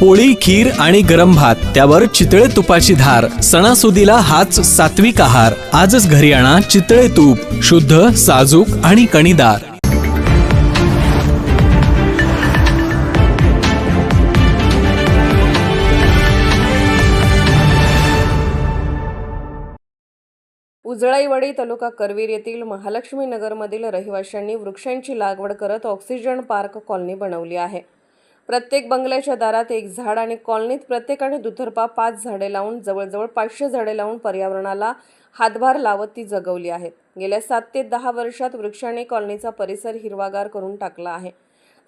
पोळी खीर आणि गरम भात त्यावर चितळे तुपाची धार सणासुदीला हाच सात्विक आहार. आजच घरी आणा चितळे तूप शुद्ध साजूक आणि कणीदार. उजळाईवाडी तालुका करवीर येथील महालक्ष्मी नगरमधील रहिवाशांनी वृक्षांची लागवड करत ऑक्सिजन पार्क कॉलनी बनवली आहे. प्रत्येक बंगल्याच्या दारात एक झाड आणि कॉलनीत प्रत्येकाने दुतर्फा पाच झाडे लावून जवळजवळ पाचशे झाडे लावून पर्यावरणाला हातभार लावत ती जगवली आहेत गेल्या सात ते दहा वर्षात वृक्षाने कॉलनीचा परिसर हिरवागार करून टाकला आहे.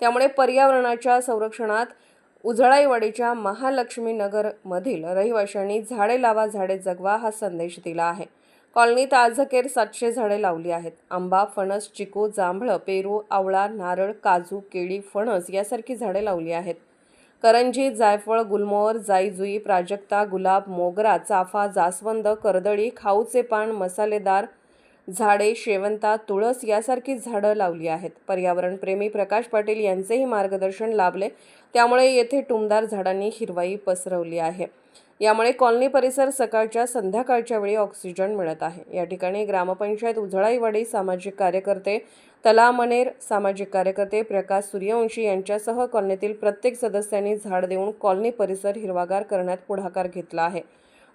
त्यामुळे पर्यावरणाच्या संरक्षणात उजळाईवाडीच्या महालक्ष्मी नगरमधील रहिवाशांनी झाडे लावा झाडे जगवा हा संदेश दिला आहे. कॉलनीत आजअखेर सातशे झाडे लावली आहेत. आंबा फणस चिकू जांभळं पेरू आवळा नारळ काजू केळी फणस यासारखी झाडे लावली आहेत. करंजी जायफळ गुलमोहर जाईजुई प्राजक्ता गुलाब मोगरा चाफा जास्वंद कर्दळी खाऊचे पान मसालेदार झाडे शेवंता तुळस यासारखी झाडं लावली आहेत. पर्यावरणप्रेमी प्रकाश पाटील यांचेही मार्गदर्शन लाभले. त्यामुळे येथे टुमदार झाडांनी हिरवाई पसरवली आहे. यामुळे कॉलनी परिसर सकाळच्या संध्याकाळच्या वेळी ऑक्सिजन मिळत आहे. या ठिकाणी ग्रामपंचायत उजळाईवाडी सामाजिक कार्यकर्ते तलामनेर सामाजिक कार्यकर्ते प्रकाश सूर्यवंशी यांच्यासह कॉलनीतील प्रत्येक सदस्यांनी झाड देऊन कॉलनी परिसर हिरवागार करण्यात पुढाकार घेतला आहे.